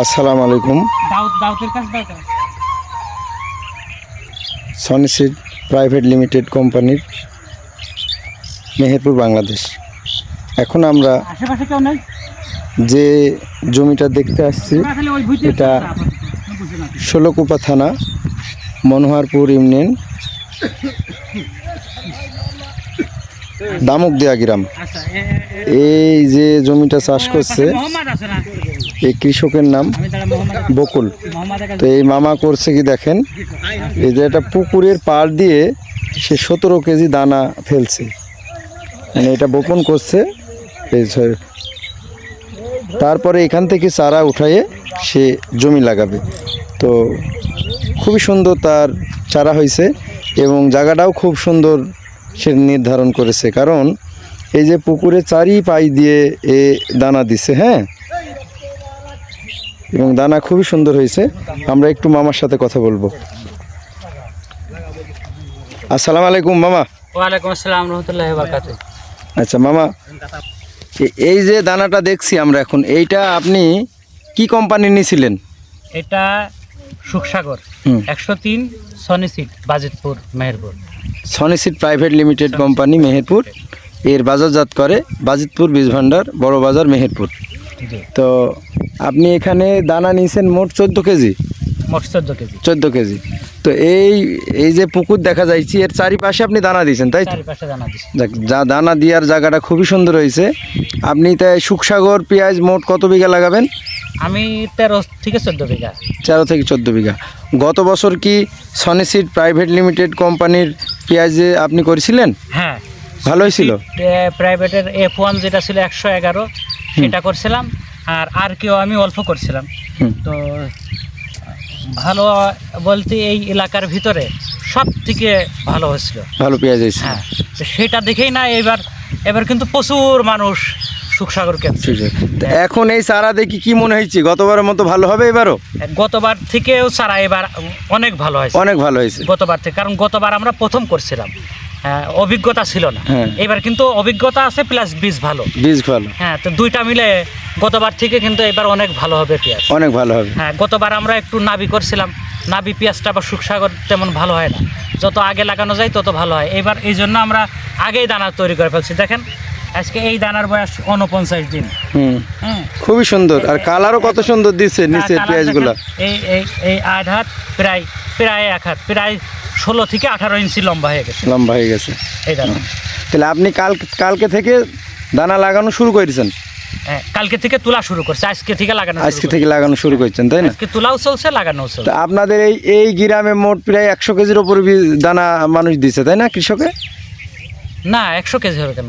আসসালামু আলাইকুম। সনিসিড private limited কোম্পানির মেহেরপুর বাংলাদেশ। এখন আমরা যে জমিটা দেখতে আসছি এটা। ষোলকুপা থানা মনোহারপুর ইউনিয়ন। দামুকদিয়া গ্রাম। আচ্ছা এই যে জমিটা চাষ করছে এই কৃষকের নাম বকুল। তো এই মামা করছে কি দেখেন? এই যে একটা পুকুরের পাড় দিয়ে সে সতেরো কেজি দানা ফেলছে। মানে এটা বপন করছে। এই তারপরে এখান থেকে চারা উঠাইয়ে সে জমি লাগাবে। তো খুবই সুন্দর তার চারা হয়েছে এবং জায়গাটাও খুব সুন্দর সে নির্ধারণ করেছে। কারণ এই যে পুকুরে চারি পাই দিয়ে এ দানা দিছে হ্যাঁ? এবং দানা খুবই সুন্দর হয়েছে। আমরা একটু মামার সাথে কথা বলব। আসসালামু আলাইকুম মামা। ওয়ালাইকুম আসসালাম রহমতুল্লাহ বারকাত আচ্ছা মামা এই যে দানাটা দেখছি আমরা এখন এইটা আপনি কি কোম্পানি নিয়েছিলেন এটা সুখসাগর হুম। একশো তিন সনিসিট বাজিতপুর মেহেরপুর। সনিসিড প্রাইভেট লিমিটেড কোম্পানি মেহেরপুর। এর বাজারজাত করে বাজিতপুর বীজ ভাণ্ডার বড় বাজার মেহেরপুর। তো আপনি এখানে দানা নিয়েছেন মোট চোদ্দ কেজি? মোট চোদ্দ কেজি। চোদ্দ কেজি। তো এই এই যে পুকুর দেখা যাচ্ছে এর চারিপাশে আপনি দানা দিয়েছেন তাই তো? যা দানা দেওয়ার জায়গাটা খুবই সুন্দর হয়েছে। আপনি তাই সুখসাগর পেঁয়াজ মোট কত বিঘা লাগাবেন? আমি তেরো থেকে চোদ্দ বিঘা। তেরো থেকে চোদ্দ বিঘা। গত বছর কি সনিসিড প্রাইভেট লিমিটেড কোম্পানির পেঁয়াজে আপনি করেছিলেন? হ্যাঁ। ভালোই ছিল। প্রাইভেটের এফ ওয়ান যেটা ছিল একশো এগারো সেটা করছিলাম। আর আর কেউ আমি অল্প করছিলাম। তো ভালো বলতে এই এলাকার ভিতরে সব থেকে ভালো হয়েছিল। ভালো পেঁয়াজ হ্যাঁ সেটা দেখেই না এবার এবার কিন্তু প্রচুর মানুষ সুখসাগর কেন্দ্র তো এখন এই চারা দেখি কি মনে হয়েছে? গতবারের মতো ভালো হবে এবারও? গতবার থেকেও সারা এবার অনেক ভালো হয়েছে। অনেক ভালো হয়েছে। গতবার থেকে কারণ গতবার আমরা প্রথম করছিলাম। হ্যাঁ, অভিজ্ঞতা ছিল না। হ্যাঁ। এবার কিন্তু অভিজ্ঞতা আছে প্লাস বীজ ভালো। বীজ ভালো। হ্যাঁ তো দুইটা মিলে গতবার থেকে কিন্তু এবার অনেক ভালো হবে পেঁয়াজ। অনেক ভালো হবে। হ্যাঁ গতবার আমরা একটু নাবি করছিলাম। নাবি পেঁয়াজটা বা সুখসাগর তেমন ভালো হয় না। যত আগে লাগানো যায় তত ভালো হয়। এবার এই জন্য আমরা আগেই দানা তৈরি করে ফেলছি। দেখেন আজকে এই দানার বয়স উনপঞ্চাশ দিন। হ্যাঁ খুবই সুন্দর। আর কালারও কত সুন্দর দিচ্ছে নিচের কালার পেঁয়াজগুলো। এই এই এই আধ হাত প্রায় প্রায় এক হাত প্রায় ষোলো থেকে আঠারো ইঞ্চি লম্বা হয়ে গেছে। লম্বা হয়ে গেছে। এই দানা। তাহলে আপনি কাল কালকে থেকে দানা লাগানো শুরু করেছেন? হ্যাঁ, কালকে থেকে তোলা শুরু করছে আজকে থেকে লাগানো আজকে থেকে লাগানো শুরু করছেন তাই না? আজকে তোলাও চলছে লাগানোও তো চলছে। আপনাদের এই এই গ্রামে মোট প্রায় একশো কেজির ওপর বীজ- দানা মানুষ দিচ্ছে তাই না কৃষকে? না একশো কেজি হবে কেন?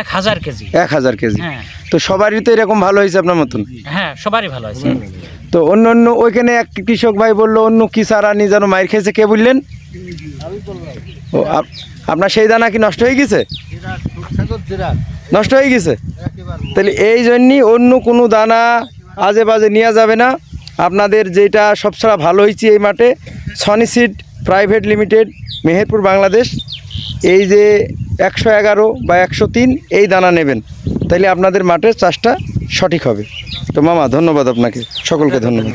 এক হাজার কেজি। এক হাজার কেজি। হ্যাঁ। তো সবারই তো এরকম ভালো হয়েছে আপনার মতন? হ্যাঁ সবারই ভালো আছে তো অন্য অন্য ওইখানে এক কৃষক ভাই বলল অন্য কি সারা নিয়ে যেন মায়ের খেয়েছে কে বললেন? ও আপনার সেই দানা কি নষ্ট হয়ে গেছে? নষ্ট হয়ে গেছে? তাহলে এই জন্যই অন্য কোনো দানা আজে বাজে নেওয়া যাবে না। আপনাদের যেটা সবছাড়া ভালো হয়েছে এই মাঠে সনিসিড প্রাইভেট লিমিটেড মেহেরপুর বাংলাদেশ। এই যে একশো এগারো বা একশো তিন এই দানা নেবেন। তাইলে আপনাদের মাঠের চাষটা সঠিক হবে। তো মামা ধন্যবাদ আপনাকে। সকলকে ধন্যবাদ।